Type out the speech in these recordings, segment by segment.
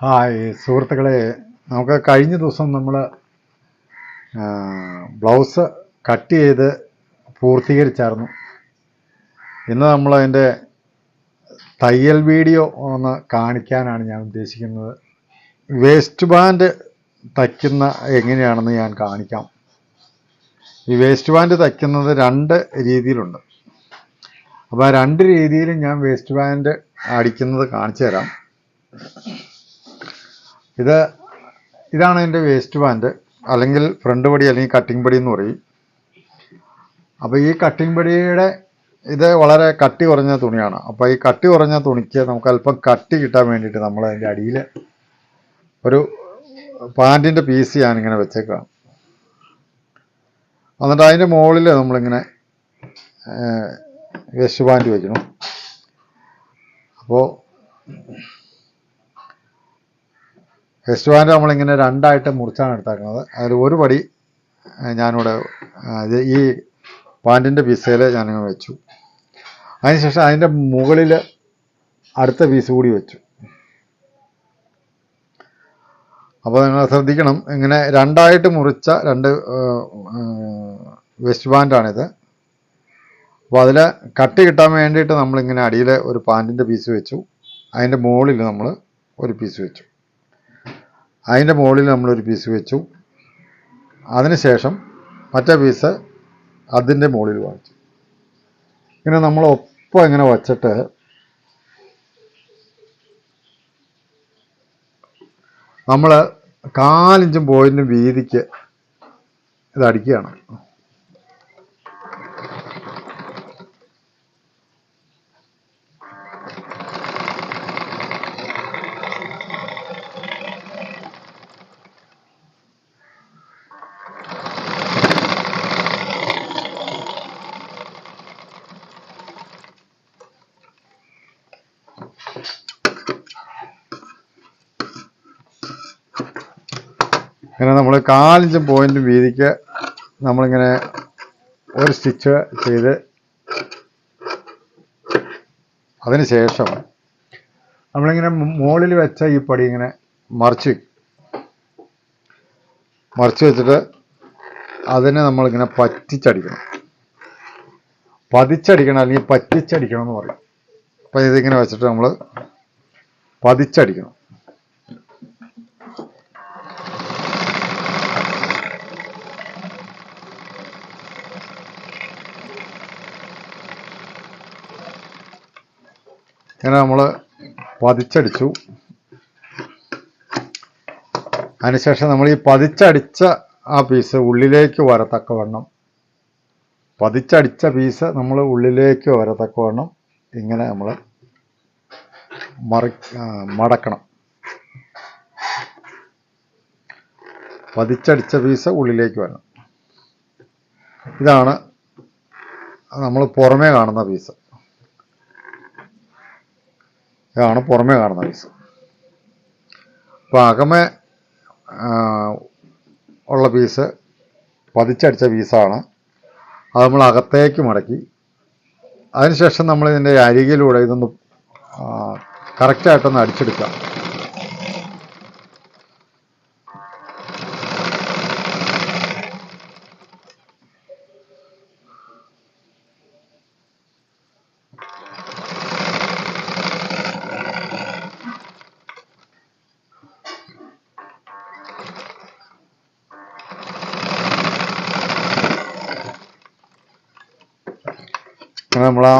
Hi സുഹൃത്തുക്കളെ നമുക്ക് കഴിഞ്ഞ ദിവസം നമ്മൾ ബ്ലൗസ് കട്ട് ചെയ്ത് പൂർത്തീകരിച്ചായിരുന്നു. ഇന്ന് നമ്മൾ അതിന്റെ തയ്യൽ വീഡിയോ ഒന്ന് കാണിക്കാനാണ് ഞാൻ ഉദ്ദേശിക്കുന്നത്. വേസ്റ്റ് ബാൻഡ് തയ്ക്കുന്ന എങ്ങനെയാണെന്ന് ഞാൻ കാണിക്കാം. ഈ വേസ്റ്റ് ബാൻഡ് തയ്ക്കുന്നത് രണ്ട് രീതിയിലുണ്ട്. അപ്പോൾ ആ രണ്ട് രീതിയിലും ഞാൻ വേസ്റ്റ് ബാൻഡ് അടിക്കുന്നത് കാണിച്ചു തരാം ഇത് ഇതാണ് എന്റെ വേസ്റ്റ് ബാൻഡ് അല്ലെങ്കിൽ ഫ്രണ്ട് പടി അല്ലെങ്കിൽ കട്ടിംഗ് പടി എന്ന് പറയും. അപ്പോൾ ഈ കട്ടിംഗ് പടിയുടെ ഇത് വളരെ കട്ടി കുറഞ്ഞ തുണിയാണ്. അപ്പോൾ ഈ കട്ടി കുറഞ്ഞ തുണിക്ക് നമുക്ക് അല്പം കട്ടി കിട്ടാൻ വേണ്ടിയിട്ട് നമ്മൾ അതിന്റെ അടിയിൽ ഒരു പാന്റിന്റെ പീസ് ഞാനിങ്ങനെ വെച്ചേക്കാം എന്നിട്ട് അതിന്റെ മുകളിൽ നമ്മളിങ്ങനെ വേസ്റ്റ് പാന്റ് വയ്ക്കണം അപ്പോൾ വെസ്റ്റ് നമ്മളിങ്ങനെ രണ്ടായിട്ട് മുറിച്ചാണ് എടുത്താക്കുന്നത്. അതിൽ ഒരു പടി ഞാനിവിടെ ഈ പാന്റിന്റെ പീസയിൽ ഞാനിങ്ങനെ വെച്ചു. അതിനുശേഷം അതിന്റെ മുകളിൽ അടുത്ത പീസ് കൂടി വെച്ചു. അപ്പോൾ നിങ്ങൾ ശ്രദ്ധിക്കണം ഇങ്ങനെ രണ്ടായിട്ട് മുറിച്ച രണ്ട് വെസ്റ്റ് പാന്റാണിത് അപ്പോൾ അതിൽ കട്ട് കിട്ടാൻ വേണ്ടിയിട്ട് നമ്മളിങ്ങനെ അടിയിൽ ഒരു പാന്റിന്റെ പീസ് വെച്ചു. അതിന്റെ മുകളിൽ നമ്മൾ ഒരു പീസ് വെച്ചു. അതിന്റെ മുകളിൽ നമ്മളൊരു പീസ് വെച്ചു. അതിനുശേഷം മറ്റേ പീസ് അതിന്റെ മുകളിൽ വാങ്ങിച്ചു. ഇങ്ങനെ നമ്മൾ ഒപ്പം ഇങ്ങനെ വച്ചിട്ട് നമ്മൾ കാലിഞ്ചും പോയിന്റും വീതിക്ക് ഇത് അടിക്കുകയാണ്. നമ്മൾ കാലിഞ്ചും പോയിന്റും വീതിക്ക് നമ്മളിങ്ങനെ ഒരു സ്റ്റിച്ച് ചെയ്ത് അതിന് ശേഷം നമ്മളിങ്ങനെ മുകളിൽ വെച്ച ഈ പടി ഇങ്ങനെ മറിച്ച് മറിച്ച് വെച്ചിട്ട് അതിനെ നമ്മളിങ്ങനെ പറ്റിച്ചടിക്കണം. പതിച്ചടിക്കണം അല്ലെങ്കിൽ പറ്റിച്ചടിക്കണം എന്ന് പറയും. അപ്പം ഇതിങ്ങനെ വെച്ചിട്ട് നമ്മൾ പതിച്ചടിക്കണം. ഇങ്ങനെ നമ്മൾ പതിച്ചടിച്ചു. അതിനുശേഷം നമ്മൾ ഈ പതിച്ചടിച്ച ആ പീസ് ഉള്ളിലേക്ക് വരത്തക്കവണ്ണം. പതിച്ചടിച്ച പീസ് നമ്മൾ ഉള്ളിലേക്ക് വരത്തക്കവണ്ണം ഇങ്ങനെ നമ്മൾ മറി മടക്കണം. പതിച്ചടിച്ച പീസ് ഉള്ളിലേക്ക് വരണം. ഇതാണ് നമ്മൾ പുറമേ കാണുന്ന പീസ് ഇതാണ് പുറമേ കാണുന്ന പീസ് അപ്പോൾ അകമേ ഉള്ള പീസ് പതിച്ചടിച്ച പീസാണ് അത് നമ്മൾ അകത്തേക്ക് മടക്കി. അതിനുശേഷം നമ്മൾ ഇതിന്റെ അരികിലൂടെ ഇതൊന്ന് കറക്റ്റായിട്ടൊന്ന് അടിച്ചെടുക്കാം നമ്മൾ ആ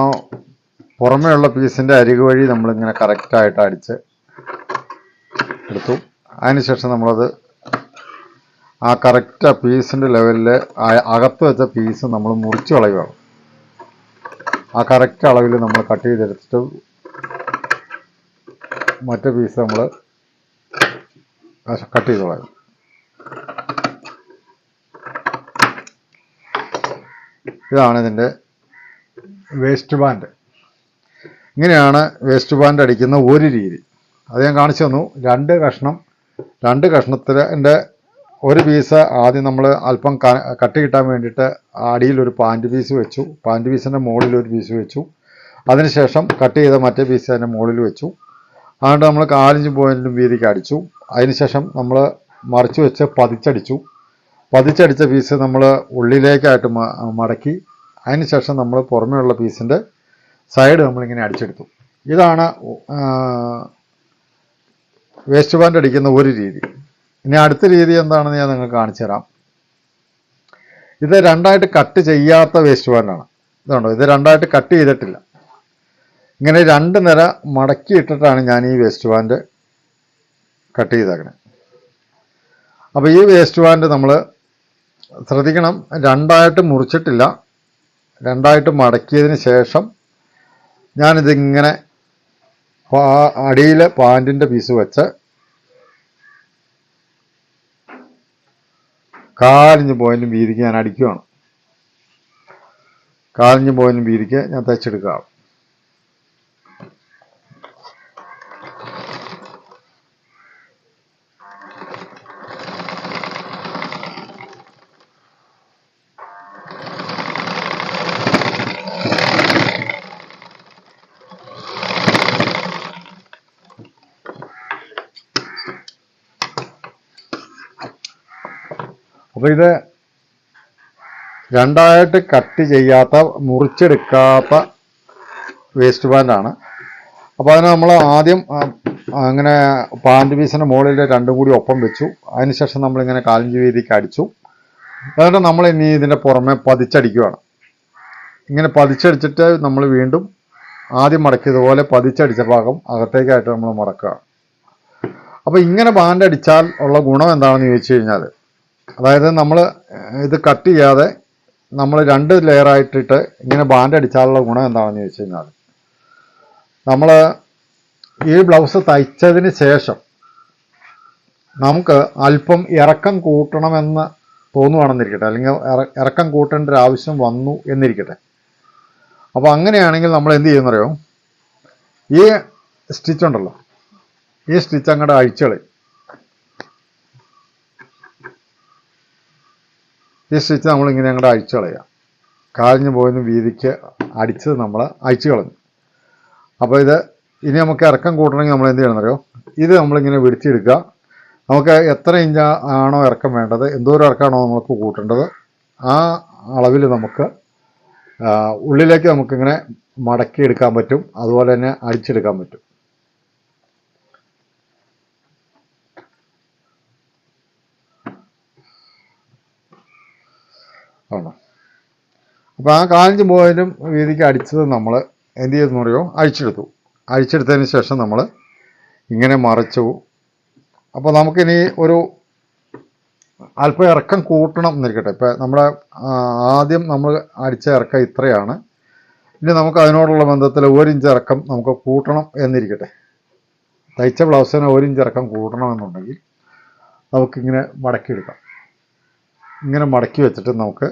പുറമേ ഉള്ള പീസിന്റെ അരികു വഴി നമ്മളിങ്ങനെ കറക്റ്റായിട്ട് അടിച്ച് എടുത്തു. അതിനുശേഷം നമ്മളത് ആ കറക്റ്റ് ആ പീസിന്റെ ലെവലിൽ അകത്ത് വെച്ച പീസ് നമ്മൾ മുറിച്ച് കളയുകയാണ് ആ കറക്റ്റ് അളവിൽ നമ്മൾ കട്ട് ചെയ്തെടുത്തിട്ട് മറ്റേ പീസ് നമ്മൾ കട്ട് ചെയ്ത് കളയും. ഇതാണ് ഇതിന്റെ വേസ്റ്റ് ബാൻഡ് ഇങ്ങനെയാണ് വേസ്റ്റ് ബാൻഡ് അടിക്കുന്ന ഒരു രീതി. അത് ഞാൻ കാണിച്ചു തന്നു. രണ്ട് കഷ്ണം രണ്ട് കഷ്ണത്തിന്റെ ഒരു പീസ് ആദ്യം നമ്മൾ അല്പം കട്ട് കിട്ടാൻ വേണ്ടിയിട്ട് അടിയിൽ ഒരു പാന്റ് പീസ് വെച്ചു. പാന്റ് പീസിന്റെ മുകളിൽ ഒരു പീസ് വെച്ചു. അതിനുശേഷം കട്ട് ചെയ്ത മറ്റേ പീസ് അതിന്റെ മുകളിൽ വെച്ചു. അതുകൊണ്ട് നമ്മൾ കാലിഞ്ച് പോയിന്റും വീതിക്ക് അടിച്ചു. അതിനുശേഷം നമ്മൾ മറിച്ച് വെച്ച് പതിച്ചടിച്ചു. പതിച്ചടിച്ച പീസ് നമ്മൾ ഉള്ളിലേക്കായിട്ട് മടക്കി അതിനുശേഷം നമ്മൾ പുറമേയുള്ള പീസിന്റെ സൈഡ് നമ്മളിങ്ങനെ അടിച്ചെടുത്തു. ഇതാണ് വേസ്റ്റ് ബാൻഡ് അടിക്കുന്ന ഒരു രീതി. ഇനി അടുത്ത രീതി എന്താണെന്ന് ഞാൻ നിങ്ങൾക്ക് കാണിച്ചു തരാം. ഇത് രണ്ടായിട്ട് കട്ട് ചെയ്യാത്ത വേസ്റ്റ് ബാൻഡാണ് ഇതുണ്ടോ? ഇത് രണ്ടായിട്ട് കട്ട് ചെയ്തിട്ടില്ല. ഇങ്ങനെ രണ്ട് നിര മടക്കി ഇട്ടിട്ടാണ് ഞാൻ ഈ വേസ്റ്റ് ബാൻഡ് കട്ട് ചെയ്തേക്കണത് അപ്പോൾ ഈ വേസ്റ്റ് ബാൻഡ് നമ്മൾ ശ്രദ്ധിക്കണം. രണ്ടായിട്ട് മുറിച്ചിട്ടില്ല. രണ്ടായിട്ട് മടക്കിയതിന് ശേഷം ഞാനിതിങ്ങനെ അടിയിൽ പാന്റിന്റെ പീസ് വെച്ച് കാലിഞ്ച് പോയിന്റും വീതിക്ക് ഞാൻ അടിക്കുകയാണ് കാലിഞ്ച് പോയിന്റും വീതിക്ക് ഞാൻ തയ്ച്ചെടുക്കുകയാണ്. അപ്പോൾ ഇത് രണ്ടായിട്ട് കട്ട് ചെയ്യാത്ത മുറിച്ചെടുക്കാത്ത വേസ്റ്റ് പാന്റാണ് അപ്പോൾ അതിന് നമ്മൾ ആദ്യം അങ്ങനെ പാന്റ് പീസിന്റെ മുകളിൽ രണ്ടും കൂടി ഒപ്പം വെച്ചു. അതിനുശേഷം നമ്മളിങ്ങനെ കാലഞ്ച് വീതിക്ക് അടിച്ചു. എന്നിട്ട് നമ്മൾ ഇനി ഇതിന്റെ പുറമെ പതിച്ചടിക്കുകയാണ് ഇങ്ങനെ പതിച്ചടിച്ചിട്ട് നമ്മൾ വീണ്ടും ആദ്യം മടക്കിയതുപോലെ പതിച്ചടിച്ച ഭാഗം അകത്തേക്കായിട്ട് നമ്മൾ മടക്കുക അപ്പോൾ ഇങ്ങനെ ബാൻഡ് അടിച്ചാൽ ഉള്ള ഗുണം എന്താണെന്ന് ചോദിച്ചു കഴിഞ്ഞാൽ അതായത് നമ്മൾ ഇത് കട്ട് ചെയ്യാതെ നമ്മൾ രണ്ട് ലെയർ ആയിട്ടിട്ട് ഇങ്ങനെ ബാൻഡ് അടിച്ചാലുള്ള ഗുണം എന്താണെന്ന് ചോദിച്ചു കഴിഞ്ഞാൽ നമ്മൾ ഈ ബ്ലൗസ് തയ്ച്ചതിന് ശേഷം നമുക്ക് അല്പം ഇറക്കം കൂട്ടണമെന്ന് തോന്നുവാണെന്നിരിക്കട്ടെ അല്ലെങ്കിൽ ഇറക്കം കൂട്ടേണ്ട ഒരു ആവശ്യം വന്നു എന്നിരിക്കട്ടെ. അപ്പോൾ അങ്ങനെയാണെങ്കിൽ നമ്മൾ എന്ത് ചെയ്യുന്നറിയോ? ഈ സ്റ്റിച്ച് ഉണ്ടല്ലോ ഈ സ്റ്റിച്ച് അങ്ങോട്ട് അഴിച്ചുകളയും ഈ സ്റ്റിച്ച് നമ്മളിങ്ങനെ അങ്ങോട്ട് അഴിച്ചു കളയുക കാലിഞ്ഞ് പോയിരുന്ന വീതിക്ക് അടിച്ചത് നമ്മൾ അഴിച്ചു കളഞ്ഞു. അപ്പോൾ ഇത് ഇനി നമുക്ക് ഇറക്കം കൂട്ടണമെങ്കിൽ നമ്മൾ എന്ത് ചെയ്യണം അറിയോ ഇത് നമ്മളിങ്ങനെ വിടിച്ചെടുക്കുക നമുക്ക് എത്ര ഇഞ്ച് ആണോ ഇറക്കം വേണ്ടത് എന്തോരം ഇറക്കമാണോ നമുക്ക് കൂട്ടേണ്ടത് ആ അളവിൽ നമുക്ക് ഉള്ളിലേക്ക് നമുക്കിങ്ങനെ മടക്കി എടുക്കാൻ പറ്റും. അതുപോലെ തന്നെ അടിച്ചെടുക്കാൻ പറ്റും. ആണോ? അപ്പോൾ ആ കാലഞ്ച് പോയാലും വീതിക്ക് അടിച്ചത് നമ്മൾ എന്ത് ചെയ്തെന്ന് പറയുമോ അഴിച്ചെടുത്തു. അഴിച്ചെടുത്തതിന് ശേഷം നമ്മൾ ഇങ്ങനെ മറിച്ചു. അപ്പോൾ നമുക്കിനി ഒരു അല്പം ഇറക്കം കൂട്ടണം എന്നിരിക്കട്ടെ. ഇപ്പം നമ്മുടെ ആദ്യം നമ്മൾ അടിച്ച ഇറക്കം ഇത്രയാണ്. ഇനി നമുക്ക് അതിനോടുള്ള ബന്ധത്തിൽ ഒരു ഇഞ്ച് ഇറക്കം നമുക്ക് കൂട്ടണം എന്നിരിക്കട്ടെ. തയ്ച്ച ബ്ലൗസിന് ഒരു ഇഞ്ച് ഇറക്കം കൂട്ടണമെന്നുണ്ടെങ്കിൽ നമുക്കിങ്ങനെ മടക്കിയെടുക്കാം. ഇങ്ങനെ മടക്കി വെച്ചിട്ട് നമുക്ക്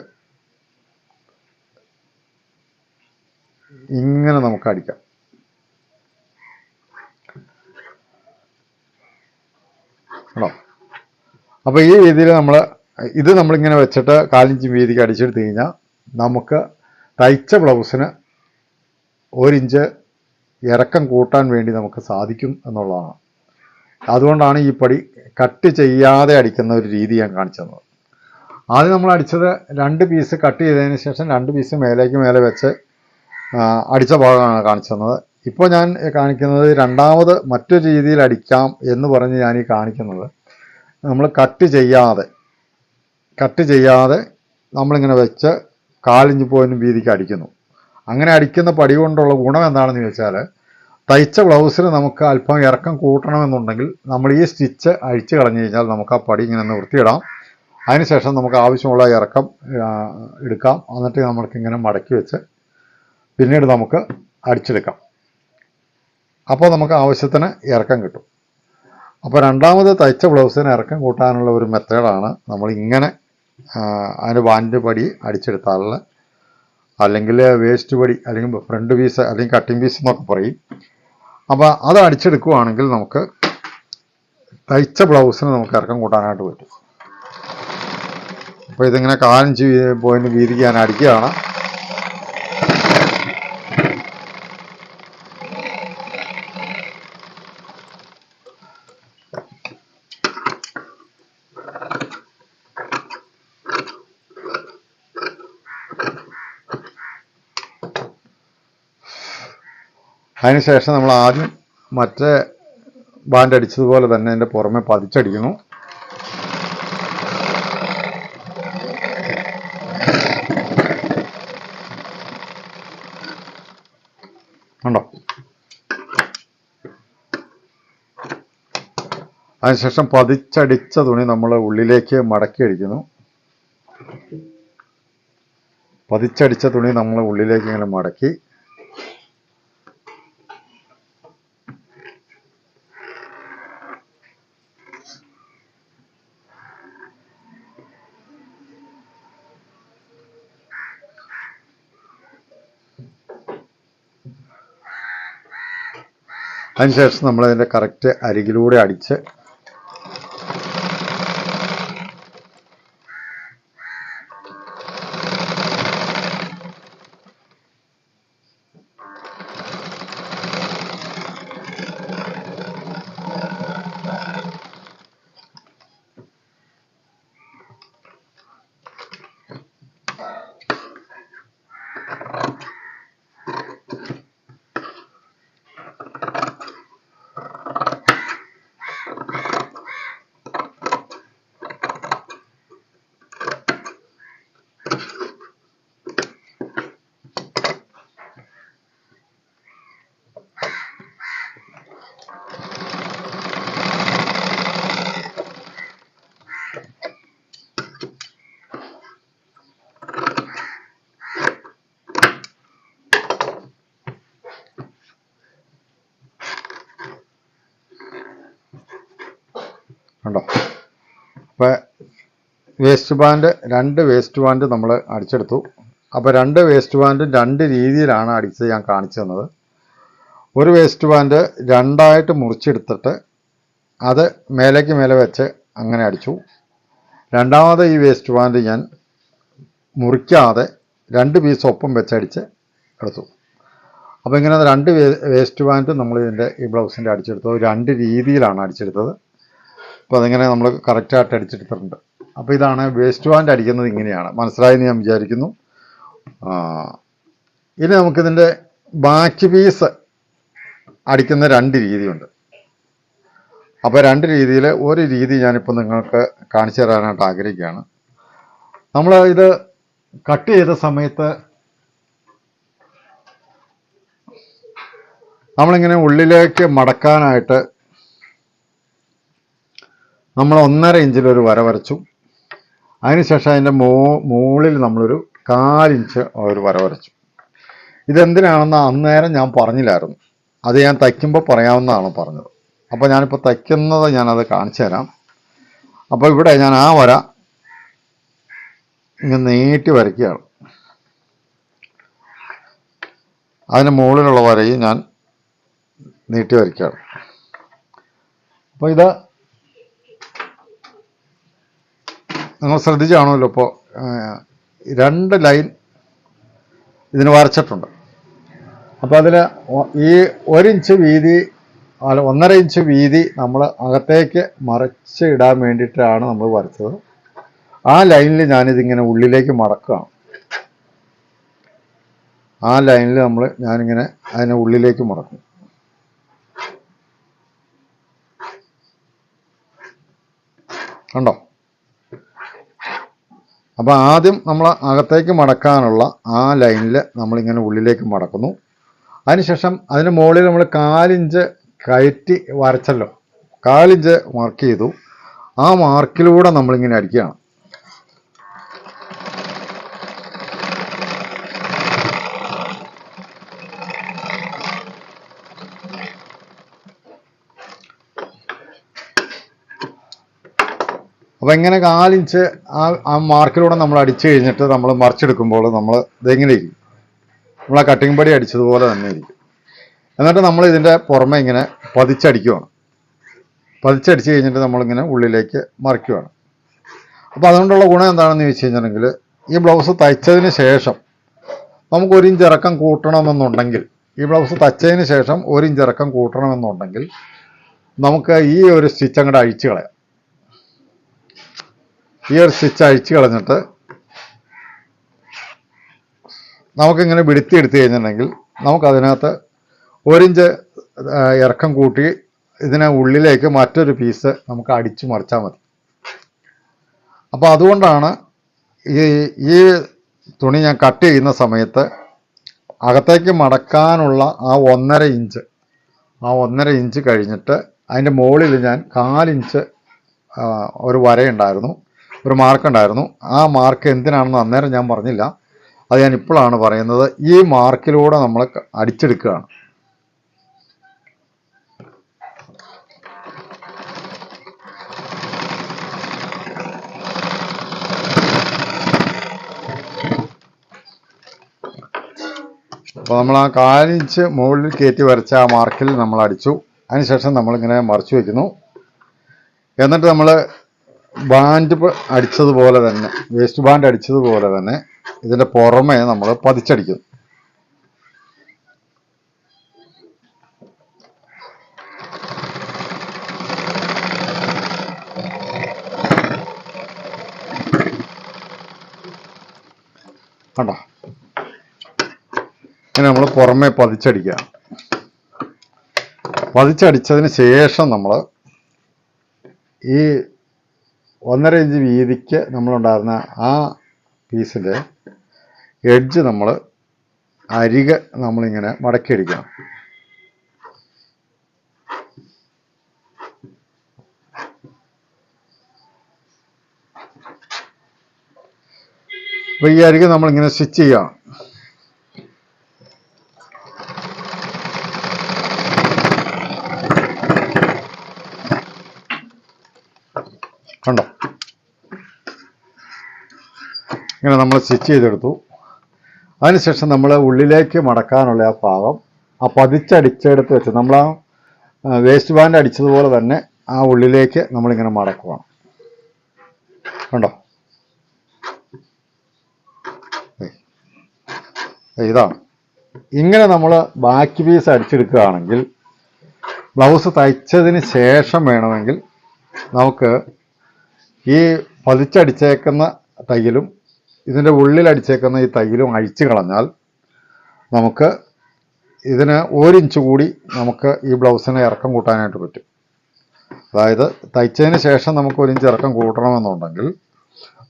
ഇങ്ങനെ നമുക്ക് അടിക്കാം. ആണോ? അപ്പോൾ ഈ രീതിയിൽ നമ്മൾ ഇത് നമ്മളിങ്ങനെ വെച്ചിട്ട് കാലിഞ്ച് വീതിക്ക് അടിച്ചെടുത്ത് കഴിഞ്ഞാൽ നമുക്ക് തയ്ച്ച ബ്ലൗസിന് ഒരിഞ്ച് ഇറക്കം കൂട്ടാൻ വേണ്ടി നമുക്ക് സാധിക്കും എന്നുള്ളതാണ്. അതുകൊണ്ടാണ് ഈ പടി കട്ട് ചെയ്യാതെ അടിക്കുന്ന ഒരു രീതി ഞാൻ കാണിച്ചു തന്നത്. ആദ്യം നമ്മൾ അടിച്ചത് രണ്ട് പീസ് കട്ട് ചെയ്തതിന് ശേഷം രണ്ട് പീസ് മേലേക്ക് മേലെ വെച്ച് അടിച്ച ഭാഗമാണ് കാണിച്ചു തന്നത്. ഇപ്പോൾ ഞാൻ കാണിക്കുന്നത് രണ്ടാമത് മറ്റൊരു രീതിയിൽ അടിക്കാം എന്ന് പറഞ്ഞ് ഞാൻ ഈ കാണിക്കുന്നത്. നമ്മൾ കട്ട് ചെയ്യാതെ കട്ട് ചെയ്യാതെ നമ്മളിങ്ങനെ വെച്ച് കാലിഞ്ച് പോയിന്റ് വീതിക്ക് അടിക്കുന്നു. അങ്ങനെ അടിക്കുന്ന പടി കൊണ്ടുള്ള ഗുണം എന്താണെന്ന് ചോദിച്ചാൽ തയ്ച്ച ബ്ലൗസിന് നമുക്ക് അല്പം ഇറക്കം കൂട്ടണമെന്നുണ്ടെങ്കിൽ നമ്മൾ ഈ സ്റ്റിച്ച് അഴിച്ച് കളഞ്ഞു കഴിഞ്ഞാൽ നമുക്ക് ആ പടി ഇങ്ങനെ നിർത്തിയിടാം അതിനുശേഷം നമുക്ക് ആവശ്യമുള്ള ഇറക്കം എടുക്കാം. എന്നിട്ട് നമ്മൾക്ക് ഇങ്ങനെ മടക്കി വെച്ച് പിന്നീട് നമുക്ക് അടിച്ചെടുക്കാം. അപ്പോൾ നമുക്ക് ആവശ്യത്തിന് ഇറക്കം കിട്ടും. അപ്പോൾ രണ്ടാമത് തയ്ച്ച ബ്ലൗസിന് ഇറക്കം കൂട്ടാനുള്ള ഒരു മെത്തേഡാണ് നമ്മൾ ഇങ്ങനെ അതിന് വാന്റെ പടി അടിച്ചെടുത്താലുള്ള അല്ലെങ്കിൽ വേസ്റ്റ് പടി അല്ലെങ്കിൽ ഫ്രണ്ട് പീസ് അല്ലെങ്കിൽ കട്ടിംഗ് പീസ് എന്നൊക്കെ പറയും. അപ്പോൾ അത് അടിച്ചെടുക്കുവാണെങ്കിൽ നമുക്ക് തയ്ച്ച ബ്ലൗസിന് നമുക്ക് ഇറക്കം കൂട്ടാനായിട്ട് പറ്റും. അപ്പോൾ ഇതിങ്ങനെ കാലഞ്ച് പോയിന്റ് വീതിക്ക് ഞാൻ അടിക്കുകയാണ് അതിനുശേഷം നമ്മൾ ആദ്യം മറ്റേ ബാൻഡ് അടിച്ചതുപോലെ തന്നെ അതിന്റെ പുറമെ പതിച്ചടിക്കുന്നു. അതിനുശേഷം പതിച്ചടിച്ച തുണി നമ്മൾ ഉള്ളിലേക്ക് മടക്കി അടിക്കുന്നു. പതിച്ചടിച്ച തുണി നമ്മൾ ഉള്ളിലേക്ക് ഇങ്ങനെ മടക്കി. അതിനുശേഷം നമ്മളതിന്റെ കറക്റ്റ് അരികിലൂടെ അടിച്ച് കണ്ടോ അപ്പോൾ വേസ്റ്റ് ബാൻഡ് രണ്ട് വേസ്റ്റ് ബാൻഡ് നമ്മൾ അടിച്ചെടുത്തു. അപ്പോൾ രണ്ട് വേസ്റ്റ് ബാൻഡും രണ്ട് രീതിയിലാണ് അടിച്ചത് ഞാൻ കാണിച്ചു തന്നത്. ഒരു വേസ്റ്റ് ബാൻഡ് രണ്ടായിട്ട് മുറിച്ചെടുത്തിട്ട് അത് മേലേക്ക് മേലെ വെച്ച് അങ്ങനെ അടിച്ചു. രണ്ടാമത് ഈ വേസ്റ്റ് ബാൻഡ് ഞാൻ മുറിക്കാതെ രണ്ട് പീസ് ഒപ്പം വെച്ചടിച്ച് എടുത്തു. അപ്പോൾ ഇങ്ങനെ രണ്ട് വേസ്റ്റ് ബാൻഡ് നമ്മൾ ഇതിന്റെ ഈ ബ്ലൗസിന്റെ അടിച്ചെടുത്തത്. രണ്ട് രീതിയിലാണ് അടിച്ചെടുത്തത്. അപ്പോൾ അതിങ്ങനെ നമ്മൾ കറക്റ്റായിട്ട് അടിച്ചെടുത്തിട്ടുണ്ട്. അപ്പോൾ ഇതാണ് വേസ്റ്റ് ബാൻഡ് അടിക്കുന്നത് ഇങ്ങനെയാണ്. മനസ്സിലായെന്ന് ഞാൻ വിചാരിക്കുന്നു. ഇനി നമുക്കിതിന്റെ ബാക്കി പീസ് അടിക്കുന്ന രണ്ട് രീതിയുണ്ട്. അപ്പോൾ രണ്ട് രീതിയിൽ ഒരു രീതി ഞാനിപ്പോൾ നിങ്ങൾക്ക് കാണിച്ചു തരാനായിട്ട് ആഗ്രഹിക്കുകയാണ്. നമ്മൾ ഇത് കട്ട് ചെയ്ത സമയത്ത് നമ്മളിങ്ങനെ ഉള്ളിലേക്ക് മടക്കാനായിട്ട് നമ്മൾ ഒന്നര ഇഞ്ചിലൊരു വര വരച്ചു. അതിനുശേഷം അതിന്റെ മോ മുകളിൽ നമ്മളൊരു കാലിഞ്ച് ഒരു വര വരച്ചു. ഇതെന്തിനാണെന്ന് അന്നേരം ഞാൻ പറഞ്ഞില്ലായിരുന്നു. അത് ഞാൻ തയ്ക്കുമ്പോൾ പറയാവുന്നതാണ് പറഞ്ഞത്. അപ്പോൾ ഞാനിപ്പോൾ തയ്ക്കുന്നത് ഞാനത് കാണിച്ചു തരാം. അപ്പോൾ ഇവിടെ ഞാൻ ആ വര ഇങ്ങനെ നീട്ടി വരയ്ക്കുകയാണ്. അതിന് മുകളിലുള്ള വരയും ഞാൻ നീട്ടി വരയ്ക്കുകയാണ്. അപ്പോൾ ഇത് നിങ്ങൾ ശ്രദ്ധിച്ചാണല്ലോ ഇപ്പോൾ രണ്ട് ലൈൻ ഇതിന് വരച്ചിട്ടുണ്ട്. അപ്പോൾ അതിൽ ഈ ഒരിഞ്ച് വീതി അല്ല ഒന്നര ഇഞ്ച് വീതി നമ്മൾ അകത്തേക്ക് മറച്ച് ഇടാൻ വേണ്ടിയിട്ടാണ് നമ്മൾ വരച്ചത്. ആ ലൈനിൽ ഞാനിതിങ്ങനെ ഉള്ളിലേക്ക് മടക്കുകയാണ്. ആ ലൈനിൽ നമ്മൾ ഞാനിങ്ങനെ അതിനെ ഉള്ളിലേക്ക് മടക്കും. കണ്ടോ? അപ്പോൾ ആദ്യം നമ്മൾ അകത്തേക്ക് മടക്കാനുള്ള ആ ലൈനിൽ നമ്മളിങ്ങനെ ഉള്ളിലേക്ക് മടക്കുന്നു. അതിനുശേഷം അതിന് മുകളിൽ നമ്മൾ കാലിഞ്ച് കയറ്റി വരച്ചല്ലോ. കാലിഞ്ച് മാർക്ക് ചെയ്തു. ആ മാർക്കിലൂടെ നമ്മളിങ്ങനെ അടിക്കുകയാണ്. അപ്പോൾ ഇങ്ങനെ കാലിഞ്ച് ആ ആ മാർക്കിലൂടെ നമ്മൾ അടിച്ചു കഴിഞ്ഞിട്ട് നമ്മൾ മറിച്ചെടുക്കുമ്പോൾ നമ്മൾ ഇതെങ്ങനെ ഇരിക്കും? നമ്മൾ ആ കട്ടിംഗ് പടി അടിച്ചതുപോലെ തന്നെ ഇരിക്കും. എന്നിട്ട് നമ്മൾ ഇതിന്റെ പുറമെ ഇങ്ങനെ പതിച്ചടിക്കുവാണ്. പതിച്ചടിച്ച് കഴിഞ്ഞിട്ട് നമ്മളിങ്ങനെ ഉള്ളിലേക്ക് മറിക്കുവാണ്. അപ്പോൾ അതുകൊണ്ടുള്ള ഗുണം എന്താണെന്ന് ചോദിച്ചു കഴിഞ്ഞിട്ടുണ്ടെങ്കിൽ ഈ ബ്ലൗസ് തയ്ച്ചതിന് ശേഷം നമുക്ക് ഒരു ഇഞ്ച് ഇറക്കം കൂട്ടണമെന്നുണ്ടെങ്കിൽ ഈ ബ്ലൗസ് തച്ചതിന് ശേഷം ഒരു ഇഞ്ച് ഇറക്കം കൂട്ടണമെന്നുണ്ടെങ്കിൽ നമുക്ക് ഈ ഒരു സ്റ്റിച്ച് അങ്ങോട്ട് അഴിച്ചു കളയാം. ഈ ഒരു സ്റ്റിച്ച് അഴിച്ചു കളഞ്ഞിട്ട് നമുക്കിങ്ങനെ വിടുത്തി എടുത്തു കഴിഞ്ഞിട്ടുണ്ടെങ്കിൽ നമുക്കതിനകത്ത് ഒരിഞ്ച് ഇറക്കം കൂട്ടി ഇതിനെ ഉള്ളിലേക്ക് മറ്റൊരു പീസ് നമുക്ക് അടിച്ചു മറിച്ചാൽ മതി. അപ്പോൾ അതുകൊണ്ടാണ് ഈ ഈ തുണി ഞാൻ കട്ട് ചെയ്യുന്ന സമയത്ത് അകത്തേക്ക് മടക്കാനുള്ള ആ ഒന്നര ഇഞ്ച് ആ ഒന്നര ഇഞ്ച് കഴിഞ്ഞിട്ട് അതിന്റെ മുകളിൽ ഞാൻ കാലിഞ്ച് ഒരു വരയുണ്ടായിരുന്നു ഒരു മാർക്ക് ഉണ്ടായിരുന്നു ആ മാർക്ക് എന്തിനാണെന്ന് അന്നേരം ഞാൻ പറഞ്ഞില്ല. അത് ഞാൻ ഇപ്പോഴാണ് പറയുന്നത്. ഈ മാർക്കിലൂടെ നമ്മൾ അടിച്ചെടുക്കുകയാണ്. അപ്പോൾ നമ്മൾ ആ കാലിഞ്ച് മുകളിൽ കയറ്റി വരച്ച ആ മാർക്കിൽ നമ്മൾ അടിച്ചു. അതിനുശേഷം നമ്മളിങ്ങനെ മറിച്ചു വയ്ക്കുന്നു. എന്നിട്ട് നമ്മൾ ബാൻഡ് അടിച്ചതുപോലെ തന്നെ വേസ്റ്റ് ബാൻഡ് അടിച്ചതുപോലെ തന്നെ ഇതിന്റെ പുറമെ നമ്മൾ പതിച്ചടിക്കും. കണ്ടോ? ഇങ്ങനെ നമ്മൾ പുറമെ പതിച്ചടിക്കുക. പതിച്ചടിച്ചതിന് ശേഷം നമ്മൾ ഈ ഒന്നര ഇഞ്ച് വീതിക്ക് നമ്മളുണ്ടായിരുന്ന ആ പീസിന്റെ എഡ്ജ് നമ്മൾ അരികെ നമ്മളിങ്ങനെ മടക്കിയടിക്കണം. അപ്പോൾ ഈ അരികെ നമ്മളിങ്ങനെ സ്റ്റിച്ച് ചെയ്യുകയാണ് കണ്ടോ ഇങ്ങനെ നമ്മൾ സ്റ്റിച്ച് ചെയ്തെടുത്തു. അതിനുശേഷം നമ്മൾ ഉള്ളിലേക്ക് മടക്കാനുള്ള ആ ഭാഗം ആ പതിച്ചടിച്ചെടുത്ത് വെച്ച്. നമ്മൾ ആ വേസ്റ്റ് ബാൻഡ് അടിച്ചതുപോലെ തന്നെ ആ ഉള്ളിലേക്ക് നമ്മളിങ്ങനെ മടക്കുവാണ്. കണ്ടോ? ഇതാണ് ഇങ്ങനെ നമ്മൾ ബാക്കി പീസ് അടിച്ചെടുക്കുകയാണെങ്കിൽ ബ്ലൗസ് തയ്ച്ചതിന് ശേഷം വേണമെങ്കിൽ നമുക്ക് ഈ പതിച്ചടിച്ചേക്കുന്ന തയ്യലും ഇതിന്റെ ഉള്ളിൽ അടിച്ചേക്കുന്ന ഈ തൈലും അഴിച്ചു കളഞ്ഞാൽ നമുക്ക് ഇതിന് ഒരിഞ്ച് കൂടി നമുക്ക് ഈ ബ്ലൗസിന് ഇറക്കം കൂട്ടാനായിട്ട് പറ്റും. അതായത് തയ്ച്ചതിന് ശേഷം നമുക്ക് ഒരിഞ്ച് ഇറക്കം കൂട്ടണമെന്നുണ്ടെങ്കിൽ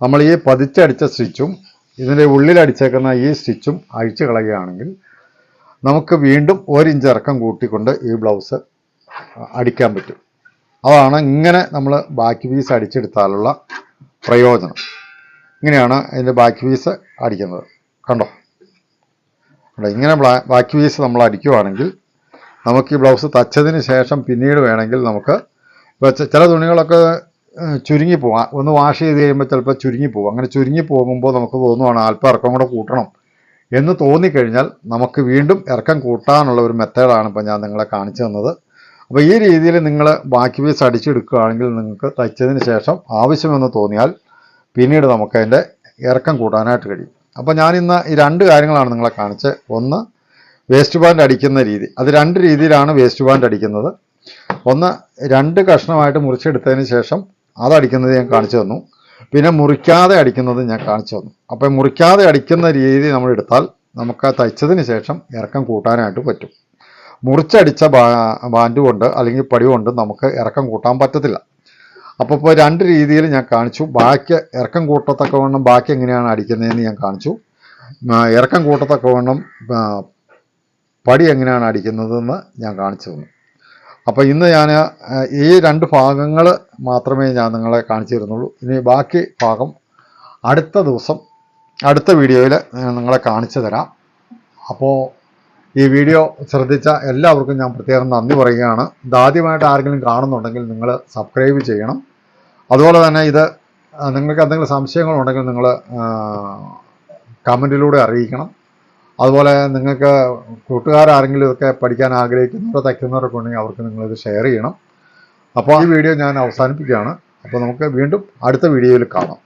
നമ്മൾ ഈ പതിച്ചടിച്ച സ്റ്റിച്ചും ഇതിന്റെ ഉള്ളിൽ അടിച്ചേക്കുന്ന ഈ സ്റ്റിച്ചും അഴിച്ചു കളയുകയാണെങ്കിൽ നമുക്ക് വീണ്ടും ഒരിഞ്ച് ഇറക്കം കൂട്ടിക്കൊണ്ട് ഈ ബ്ലൗസ് അടിക്കാൻ പറ്റും. അതാണ് ഇങ്ങനെ നമ്മൾ ബാക്കി പീസ് അടിച്ചെടുത്താലുള്ള പ്രയോജനം. ഇങ്ങനെയാണ് അതിന്റെ ബാക്ക് പീസ് അടിക്കുന്നത്. കണ്ടോ? കണ്ടോ? ഇങ്ങനെ ബാക്ക് പീസ് നമ്മൾ അടിക്കുവാണെങ്കിൽ നമുക്ക് ഈ ബ്ലൗസ് തച്ചതിന് ശേഷം പിന്നീട് വേണമെങ്കിൽ നമുക്ക് ചില തുണികളൊക്കെ ചുരുങ്ങി പോവാം. ഒന്ന് വാഷ് ചെയ്ത് കഴിയുമ്പോൾ ചിലപ്പോൾ ചുരുങ്ങി പോകും അങ്ങനെ ചുരുങ്ങി പോകുമ്പോൾ നമുക്ക് തോന്നുവാണ് അല്പം ഇറക്കം കൂടെ കൂട്ടണം എന്ന് തോന്നിക്കഴിഞ്ഞാൽ നമുക്ക് വീണ്ടും ഇറക്കം കൂട്ടാനുള്ള ഒരു മെത്തേഡാണ് ഇപ്പോൾ ഞാൻ നിങ്ങളെ കാണിച്ചു തന്നത്. അപ്പോൾ ഈ രീതിയിൽ നിങ്ങൾ ബാക്കി പീസ് അടിച്ചെടുക്കുകയാണെങ്കിൽ നിങ്ങൾക്ക് തയ്ച്ചതിന് ശേഷം ആവശ്യമെന്ന് തോന്നിയാൽ പിന്നീട് നമുക്ക് അതിന്റെ ഇറക്കം കൂട്ടാനായിട്ട് കഴിയും. അപ്പോൾ ഞാനിന്ന് ഈ രണ്ട് കാര്യങ്ങളാണ് നിങ്ങളെ കാണിച്ചത് ഒന്ന് വേസ്റ്റ് ബാൻഡ് അടിക്കുന്ന രീതി. അത് രണ്ട് രീതിയിലാണ് വേസ്റ്റ് ബാൻഡ് അടിക്കുന്നത്. ഒന്ന് രണ്ട് കഷ്ണമായിട്ട് മുറിച്ചെടുത്തതിന് ശേഷം അതടിക്കുന്നത് ഞാൻ കാണിച്ചു തന്നു. പിന്നെ മുറിക്കാതെ അടിക്കുന്നത് ഞാൻ കാണിച്ചു തന്നു. അപ്പോൾ മുറിക്കാതെ അടിക്കുന്ന രീതി നമ്മൾ എടുത്താൽ നമുക്ക് തയ്ച്ചതിന് ശേഷം ഇറക്കം കൂട്ടാനായിട്ട് പറ്റും. മുറിച്ചടിച്ച ബാൻഡ് കൊണ്ട് അല്ലെങ്കിൽ പടി കൊണ്ട് നമുക്ക് ഇറക്കം കൂട്ടാൻ പറ്റത്തില്ല. അപ്പോൾ ഇപ്പോൾ രണ്ട് രീതിയിൽ ഞാൻ കാണിച്ചു. ബാക്കി ഇറക്കം കൂട്ടത്തക്കവണ്ണം ബാക്കി എങ്ങനെയാണ് അടിക്കുന്നതെന്ന് ഞാൻ കാണിച്ചു. ഇറക്കം കൂട്ടത്തക്കവണ്ണം പടി എങ്ങനെയാണ് അടിക്കുന്നതെന്ന് ഞാൻ കാണിച്ചു തന്നു. അപ്പോൾ ഇന്ന് ഞാൻ ഈ രണ്ട് ഭാഗങ്ങൾ മാത്രമേ ഞാൻ നിങ്ങളെ കാണിച്ചു തരുന്നുള്ളൂ. ഇനി ബാക്കി ഭാഗം അടുത്ത ദിവസം അടുത്ത വീഡിയോയിൽ നിങ്ങളെ കാണിച്ചു തരാം. അപ്പോൾ ഈ വീഡിയോ ശ്രദ്ധിച്ച എല്ലാവർക്കും ഞാൻ പ്രത്യേകം നന്ദി പറയുകയാണ്. ഇതാദ്യമായിട്ട് ആരെങ്കിലും കാണുന്നുണ്ടെങ്കിൽ നിങ്ങൾ സബ്സ്ക്രൈബ് ചെയ്യണം. അതുപോലെ തന്നെ ഇത് നിങ്ങൾക്ക് എന്തെങ്കിലും സംശയങ്ങളുണ്ടെങ്കിൽ നിങ്ങൾ കമന്റിലൂടെ അറിയിക്കണം. അതുപോലെ നിങ്ങൾക്ക് കൂട്ടുകാരാരെങ്കിലും ഇതൊക്കെ പഠിക്കാൻ ആഗ്രഹിക്കുന്നവരോ തയ്ക്കുന്നവരൊക്കെ ഉണ്ടെങ്കിൽ അവർക്ക് നിങ്ങളിത് ഷെയർ ചെയ്യണം. അപ്പോൾ ഈ വീഡിയോ ഞാൻ അവസാനിപ്പിക്കുകയാണ്. അപ്പോൾ നമുക്ക് വീണ്ടും അടുത്ത വീഡിയോയിൽ കാണാം.